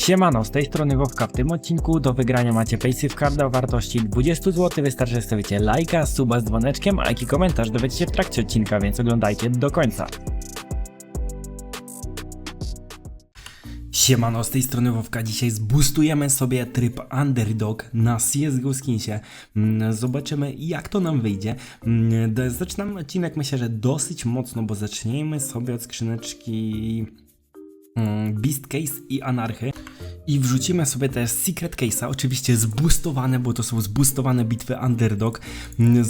Siemano, z tej strony Wowka. W tym odcinku do wygrania macie Paysafe Carda o wartości 20 zł. Wystarczy, że stawicie lajka, suba z dzwoneczkiem, a jaki komentarz dowiecie się w trakcie odcinka, więc oglądajcie do końca. Siemano, z tej strony Wowka. Dzisiaj zboostujemy sobie tryb Underdog na CSGO Skinsie. Mm, Zobaczymy jak to nam wyjdzie. Mm, Zaczynamy odcinek myślę, że dosyć mocno, bo zaczniemy sobie od skrzyneczki Beast Case i Anarchy. I wrzucimy sobie też Secret Case'a, oczywiście zboostowane, bo to są zboostowane bitwy Underdog. Mm,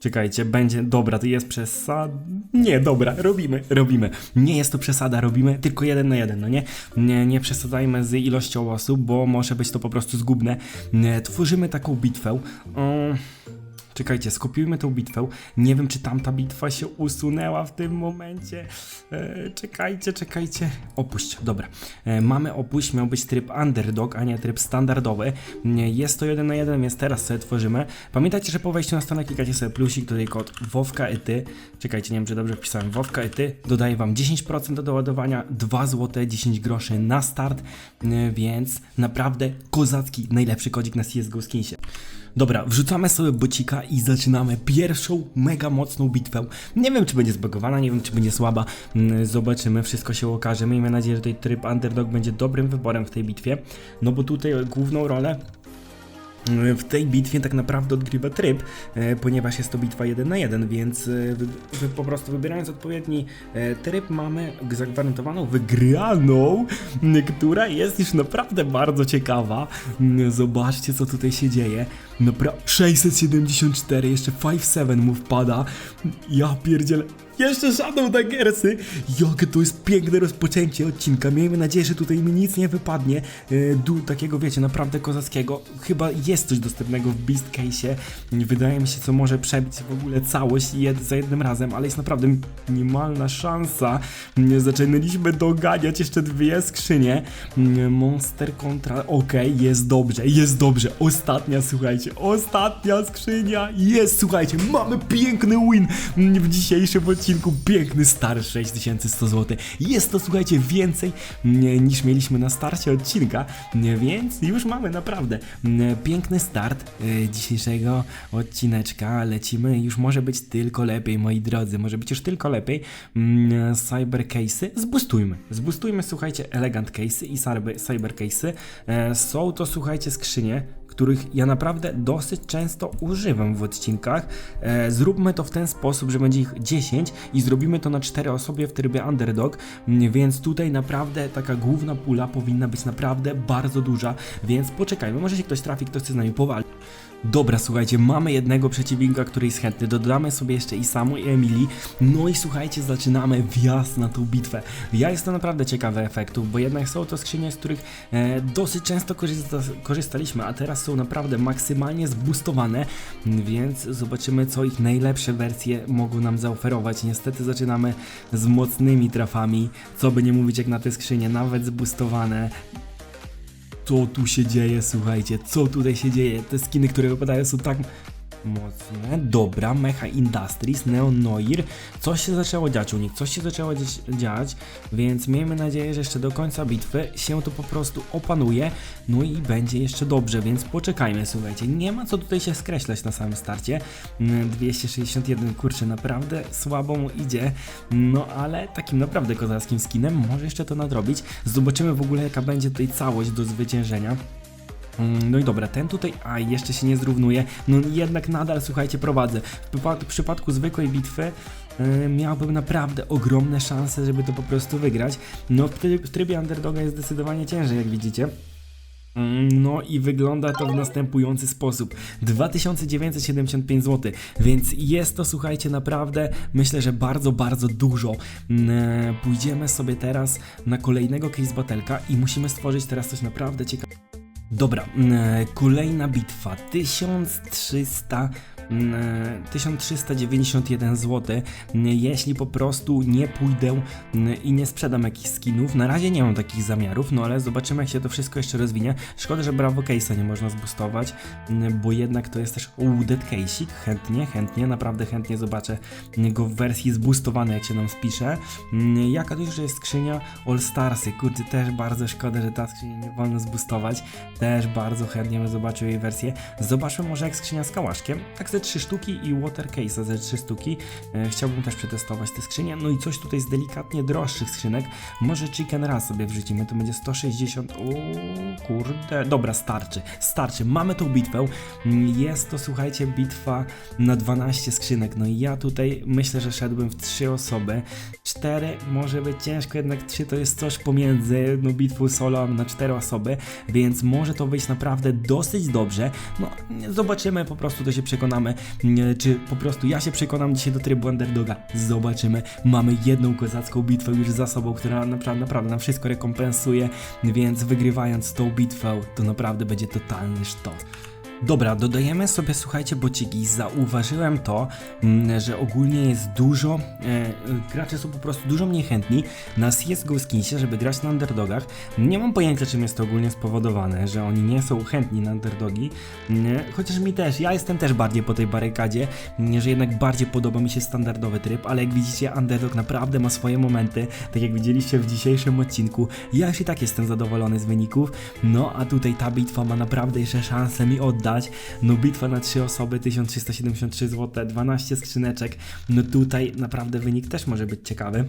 Czekajcie, będzie, dobra, to jest przesada. Nie, dobra, robimy, robimy. Nie jest to przesada, robimy tylko jeden na jeden, no nie? Nie, nie przesadzajmy z ilością osób, bo może być to po prostu zgubne. Nie, Tworzymy taką bitwę. Mm, Czekajcie, skopiujmy tą bitwę. Nie wiem, czy tamta bitwa się usunęła w tym momencie. E, czekajcie, czekajcie. Opuść, dobra. E, mamy opuść, miał być tryb underdog, a nie tryb standardowy. Nie, Jest to jeden na jeden, więc teraz sobie tworzymy. Pamiętajcie, że po wejściu na stronę klikacie sobie plusik, tutaj kod WOWKA ETY. Czekajcie, nie wiem, czy dobrze wpisałem. WOWKA ETY dodaje wam 10% do doładowania, 2 zł 10 groszy na start, e, więc naprawdę kozacki, najlepszy kodzik na CSGO Skinsie. Dobra, wrzucamy sobie bocika i zaczynamy pierwszą mega mocną bitwę. Nie wiem, czy będzie zbagowana, nie wiem, czy będzie słaba. Mm, Zobaczymy, wszystko się okaże. Miejmy nadzieję, że tutaj tryb Underdog będzie dobrym wyborem w tej bitwie. No bo tutaj główną rolę w tej bitwie tak naprawdę odgrywa tryb, e, ponieważ jest to bitwa 1 na 1, więc e, po prostu wybierając odpowiedni e, tryb mamy zagwarantowaną wygraną, która jest już naprawdę bardzo ciekawa. Zobaczcie co tutaj się dzieje. Napra 674, jeszcze 5-7 mu wpada. Ja pierdzielę. Jeszcze Shadow Daggersy! Jakie to jest piękne rozpoczęcie odcinka. Miejmy nadzieję, że tutaj mi nic nie wypadnie. E, Du takiego, wiecie, naprawdę kozackiego. Chyba jest coś dostępnego w Beast Case'ie. Wydaje mi się, co może przebić w ogóle całość jed za jednym razem, ale jest naprawdę minimalna szansa. Mm, Zaczynaliśmy doganiać jeszcze dwie skrzynie. Mm, Monster kontra... Okej, jest dobrze, jest dobrze. Ostatnia, słuchajcie, ostatnia skrzynia. Jest, słuchajcie, mamy piękny win w dzisiejszym odcinku. Piękny star 6100 zł. Jest to, słuchajcie, więcej niż mieliśmy na starcie odcinka, więc już mamy naprawdę piękny start y, dzisiejszego odcineczka. Lecimy, już może być tylko lepiej, moi drodzy, może być już tylko lepiej. Mm, Cyber case'y, zbustujmy, zbustujmy, słuchajcie, elegant case'y i cyber case'y. E, Są to, słuchajcie, skrzynie, których ja naprawdę dosyć często używam w odcinkach. E, zróbmy to w ten sposób, że będzie ich 10 i zrobimy to na 4 osoby w trybie underdog, Mm, więc tutaj naprawdę taka główna pula powinna być naprawdę bardzo duża, więc poczekajmy, może się ktoś trafi, kto chce z nami powalić. Dobra, słuchajcie, mamy jednego przeciwnika, który jest chętny. Dodamy sobie jeszcze i Samu i Emily. No i słuchajcie, zaczynamy wjazd na tą bitwę. Ja jestem naprawdę ciekawy efektów, bo jednak są to skrzynie, z których e, dosyć często korzysta korzystaliśmy, a teraz są naprawdę maksymalnie zboostowane, więc zobaczymy, co ich najlepsze wersje mogą nam zaoferować. Niestety zaczynamy z mocnymi trafami, co by nie mówić jak na te skrzynie, nawet zboostowane co tu się dzieje, słuchajcie, co tutaj się dzieje? Te skiny, które wypadają są tak mocne. Dobra, Mecha Industries, Neon Noir. Coś się zaczęło dziać u nich, coś się zaczęło dziać, więc miejmy nadzieję, że jeszcze do końca bitwy się to po prostu opanuje, no i będzie jeszcze dobrze, więc poczekajmy, słuchajcie. Nie ma co tutaj się skreślać na samym starcie. Mm, 261, kurczę, naprawdę słabo mu idzie, no ale takim naprawdę kozackim skinem może jeszcze to nadrobić. Zobaczymy w ogóle jaka będzie tutaj całość do zwyciężenia. Mm, No i dobra, ten tutaj, a jeszcze się nie zrównuje, no jednak nadal, słuchajcie, prowadzę. W, przypad- w przypadku zwykłej bitwy yy, miałbym naprawdę ogromne szanse, żeby to po prostu wygrać. No w trybie underdoga jest zdecydowanie ciężej, jak widzicie. Mm, No i wygląda to w następujący sposób. 2975 zł, więc jest to, słuchajcie, naprawdę myślę, że bardzo, bardzo dużo. Mm, e, Pójdziemy sobie teraz na kolejnego case batelka i musimy stworzyć teraz coś naprawdę ciekawego. Dobra, mm, kolejna bitwa 1300. mm, 1391 zł. Jeśli po prostu nie pójdę mm, i nie sprzedam jakichś skinów, na razie nie mam takich zamiarów, no ale zobaczymy jak się to wszystko jeszcze rozwinie. Szkoda, że Bravo Case'a nie można zboostować, mm, bo jednak to jest też Dead Case'ik, chętnie, chętnie, naprawdę chętnie zobaczę go w wersji zboostowanej jak się nam wpisze. Jaka to już jest skrzynia All Starsy, kurde też bardzo szkoda, że ta skrzynia nie wolno zboostować, też bardzo chętnie bym zobaczył jej wersję. Zobaczmy może jak skrzynia z kałaszkiem, tak ze 3 sztuki i Water Case'a ze 3 sztuki. E, chciałbym też przetestować te skrzynie, no i coś tutaj z delikatnie droższych skrzynek, może Chicken Raz sobie wrzucimy, to będzie 160, o kurde, dobra starczy, starczy, mamy tą bitwę, jest to słuchajcie bitwa na 12 skrzynek, no i ja tutaj myślę, że szedłbym w 3 osoby, 4 może być ciężko, jednak 3 to jest coś pomiędzy no, bitwą solo na 4 osoby, więc może to wyjść naprawdę dosyć dobrze. No, zobaczymy, po prostu to się przekonamy, czy po prostu ja się przekonam dzisiaj do trybu underdoga. Zobaczymy. Mamy jedną kozacką bitwę już za sobą, która naprawdę, naprawdę nam wszystko rekompensuje, więc wygrywając tą bitwę, to naprawdę będzie totalny sztos. Dobra, dodajemy sobie, słuchajcie, bociki. Zauważyłem to, mm, że ogólnie jest dużo, e, gracze są po prostu dużo mniej chętni na CSGO skinsie, żeby grać na underdogach. Nie mam pojęcia, czym jest to ogólnie spowodowane, że oni nie są chętni na underdogi, nie? chociaż mi też, ja jestem też bardziej po tej barykadzie, nie, że jednak bardziej podoba mi się standardowy tryb, ale jak widzicie, underdog naprawdę ma swoje momenty, tak jak widzieliście w dzisiejszym odcinku. Ja już i tak jestem zadowolony z wyników, no a tutaj ta bitwa ma naprawdę jeszcze szansę mi oddać. No bitwa na 3 osoby, 1373 zł, 12 skrzyneczek. No tutaj naprawdę wynik też może być ciekawy.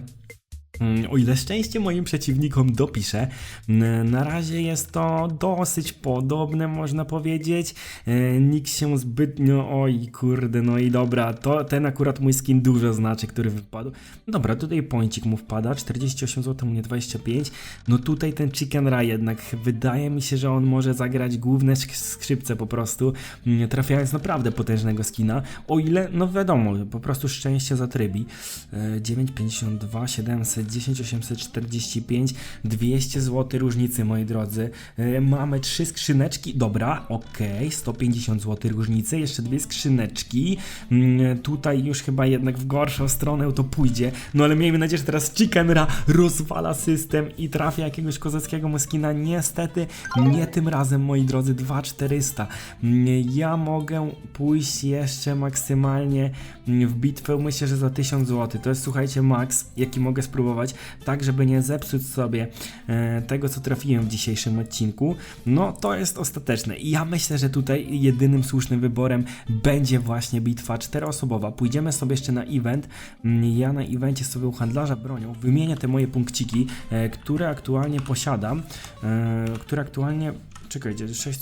Mm, O ile szczęście moim przeciwnikom dopiszę, mm, na razie jest to dosyć podobne, można powiedzieć. E, Nikt się zbytnio. Oj, kurde, no i dobra, to ten akurat mój skin dużo znaczy, który wypadł. Dobra, tutaj pońcik mu wpada, 48 zł, mnie 25. No tutaj ten Chicken Rai jednak wydaje mi się, że on może zagrać główne sk- skrzypce po prostu, mm, trafiając naprawdę potężnego skina. O ile, no wiadomo, po prostu szczęście zatrybi. E, 9,52, 700. 10 845, 200 zł różnicy, moi drodzy. E, Mamy trzy skrzyneczki, dobra, okej, 150 zł różnicy, jeszcze dwie skrzyneczki. Mm, Tutaj już chyba jednak w gorszą stronę to pójdzie, no ale miejmy nadzieję, że teraz Chickenra rozwala system i trafia jakiegoś kozackiego moskina. Niestety, nie tym razem, moi drodzy, 2400. Mm, Ja mogę pójść jeszcze maksymalnie w bitwę, myślę, że za 1000 zł. To jest, słuchajcie, max, jaki mogę spróbować, tak żeby nie zepsuć sobie e, tego, co trafiłem w dzisiejszym odcinku. No, to jest ostateczne. I ja myślę, że tutaj jedynym słusznym wyborem będzie właśnie bitwa czteroosobowa. Pójdziemy sobie jeszcze na event. Mm, Ja na evencie sobie u handlarza bronią wymienię te moje punkciki, e, które aktualnie posiadam, e, które aktualnie... Czekajcie, 6...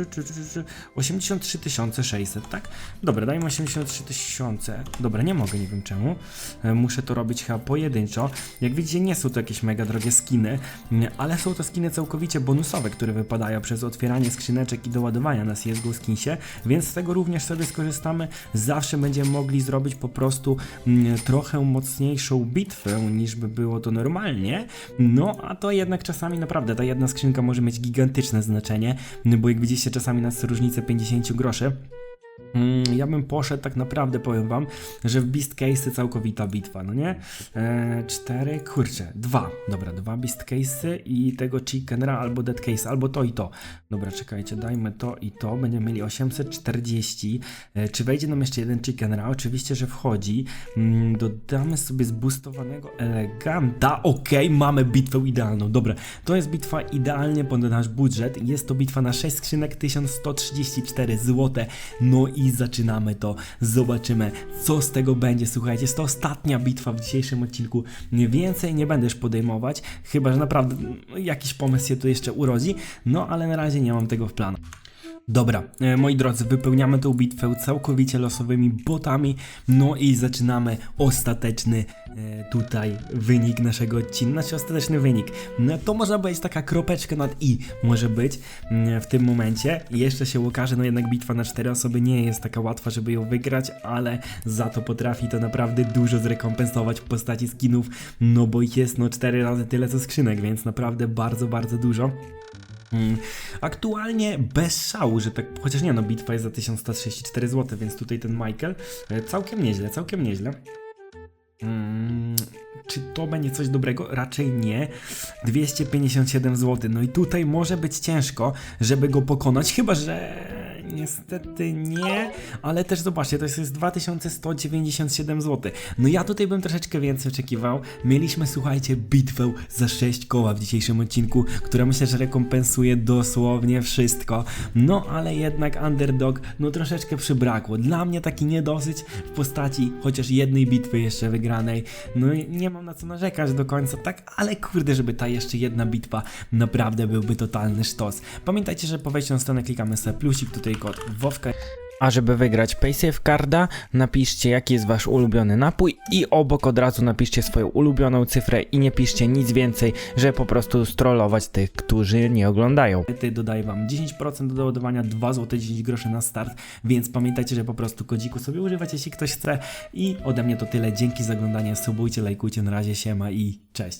Od... 83 600, tak? Dobra, dajmy 83 tysiące. Dobra, nie mogę, nie wiem czemu. E, Muszę to robić chyba pojedynczo. Jak widzicie, nie są to jakieś mega drogie skiny, nie, ale są to skiny całkowicie bonusowe, które wypadają przez otwieranie skrzyneczek i doładowania na CSGO Skinsie, więc z tego również sobie skorzystamy. Zawsze będziemy mogli zrobić po prostu mm, trochę mocniejszą bitwę, niż by było to normalnie. No, a to jednak czasami naprawdę ta jedna skrzynka może mieć gigantyczne znaczenie, bo jak widzicie, czasami nas różnice 50 groszy. Mm, Ja bym poszedł tak naprawdę, powiem wam, że w Beast Case'y całkowita bitwa, no nie? E, cztery, kurczę, dwa, dobra, dwa Beast Case'y i tego Chickenera albo Dead Case, albo to i to. Dobra, czekajcie, dajmy to i to, będziemy mieli 840. E, czy wejdzie nam jeszcze jeden Chickenera? Oczywiście, że wchodzi. Mm, dodamy sobie zboostowanego Eleganta, okej, mamy bitwę idealną, dobra, to jest bitwa idealnie pod nasz budżet, jest to bitwa na 6 skrzynek, 1134 zł, no i zaczynamy to, zobaczymy co z tego będzie, słuchajcie, jest to ostatnia bitwa w dzisiejszym odcinku, więcej nie będę już podejmować, chyba, że naprawdę jakiś pomysł się tu jeszcze urodzi, no ale na razie nie mam tego w planu. Dobra, e, moi drodzy, wypełniamy tę bitwę całkowicie losowymi botami, no i zaczynamy ostateczny e, tutaj wynik naszego odcinka, znaczy ostateczny wynik. No to może być taka kropeczka nad i, może być mm, w tym momencie. Jeszcze się okaże, no jednak bitwa na cztery osoby nie jest taka łatwa, żeby ją wygrać, ale za to potrafi to naprawdę dużo zrekompensować w postaci skinów, no bo ich jest no cztery razy tyle co skrzynek, więc naprawdę bardzo, bardzo dużo. Mm, Aktualnie bez szału, że tak, chociaż nie no, bitwa jest za 1134 zł, więc tutaj ten Michael e, całkiem nieźle, całkiem nieźle. Mm, czy to będzie coś dobrego? Raczej nie. 257 zł. No i tutaj może być ciężko, żeby go pokonać, chyba że niestety nie, ale też zobaczcie, to jest jest 2197 zł. No ja tutaj bym troszeczkę więcej oczekiwał. Mieliśmy, słuchajcie, bitwę za 6 koła w dzisiejszym odcinku, która myślę, że rekompensuje dosłownie wszystko. No ale jednak underdog, no troszeczkę przybrakło. Dla mnie taki niedosyć w postaci chociaż jednej bitwy jeszcze wygranej. No i nie mam na co narzekać do końca, tak, ale kurde, żeby ta jeszcze jedna bitwa naprawdę byłby totalny sztos. Pamiętajcie, że po wejściu na stronę klikamy sobie plusik, tutaj WOWKA A żeby wygrać PaySafe Carda, napiszcie jaki jest wasz ulubiony napój i obok od razu napiszcie swoją ulubioną cyfrę i nie piszcie nic więcej, żeby po prostu strollować tych, którzy nie oglądają. Dodaję wam 10% do doładowania, 2 zł 10 groszy na start, więc pamiętajcie, że po prostu kodziku sobie używać, jeśli ktoś chce. I ode mnie to tyle. Dzięki za oglądanie, subujcie, lajkujcie, na razie siema i cześć.